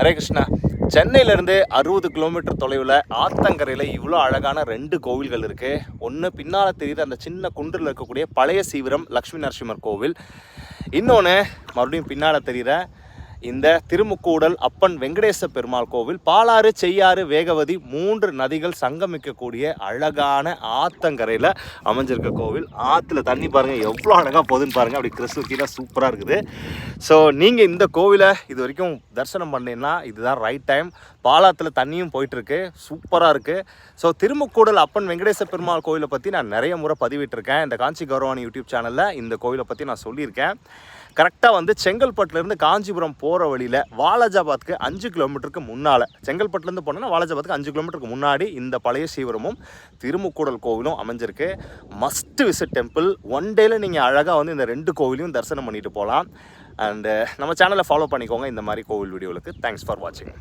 ஹரே கிருஷ்ணா. சென்னையிலேருந்து அறுபது கிலோமீட்டர் தொலைவில் ஆத்தங்கரையில் இவ்வளோ அழகான ரெண்டு கோவில்கள் இருக்குது ஒன்று பின்னால் தெரியுது அந்த சின்ன குன்றில் இருக்கக்கூடிய பழைய சீவிரம் லக்ஷ்மி நரசிம்மர் கோவில். இன்னொன்று மறுபடியும் பின்னால் தெரிகிற இந்த திருமுக்கூடல் அப்பன் வெங்கடேச பெருமாள் கோவில் பாலாறு செய்யாறு வேகவதி மூன்று நதிகள் சங்கமிக்கக்கூடிய அழகான ஆத்தங்கரையில் அமைஞ்சிருக்க கோவில். ஆற்றுல தண்ணி பாருங்கள் எவ்வளோ அழகாக போகுதுன்னு பாருங்கள் அப்படி கிறிஸ்துவ சூப்பராக இருக்குது. ஸோ நீங்கள் இந்த கோவிலை இது வரைக்கும் தரிசனம் பண்ணீங்கன்னா இதுதான் ரைட் டைம் பாலாத்தில் தண்ணியும் போயிட்டுருக்கு சூப்பராக இருக்குது ஸோ திருமுக்கூடல் அப்பன் வெங்கடேச பெருமாள் கோவிலை பற்றி நான் நிறைய முறை பதிவிட்டிருக்கேன். இந்த காஞ்சி கௌரவாணி யூடியூப் சேனலில் இந்த கோவிலை பற்றி நான் சொல்லியிருக்கேன். கரெக்டாக வந்து செங்கல்பட்டுலேருந்து காஞ்சிபுரம் போகிற வழியில் வாலாஜாபாத்துக்கு அஞ்சு கிலோமீட்டருக்கு முன்னால் செங்கல்பட்டுலேருந்து போனோன்னா வாலாஜாபாத்துக்கு அஞ்சு கிலோமீட்டருக்கு முன்னாடி இந்த பழைய சீவரமும் திருமுக்கூடல் கோவிலும் அமைஞ்சிருக்கு. மஸ்ட் விசிட் டெம்பிள் ஒன் டேல நீங்கள் அழகாக வந்து இந்த ரெண்டு கோவிலையும் தரிசனம் பண்ணிட்டு போகலாம் அண்டு நம்ம சேனலை ஃபாலோ பண்ணிக்கோங்க இந்த மாதிரி கோவில் வீடியோவுக்கு தேங்க்ஸ் ஃபார் வாட்சிங்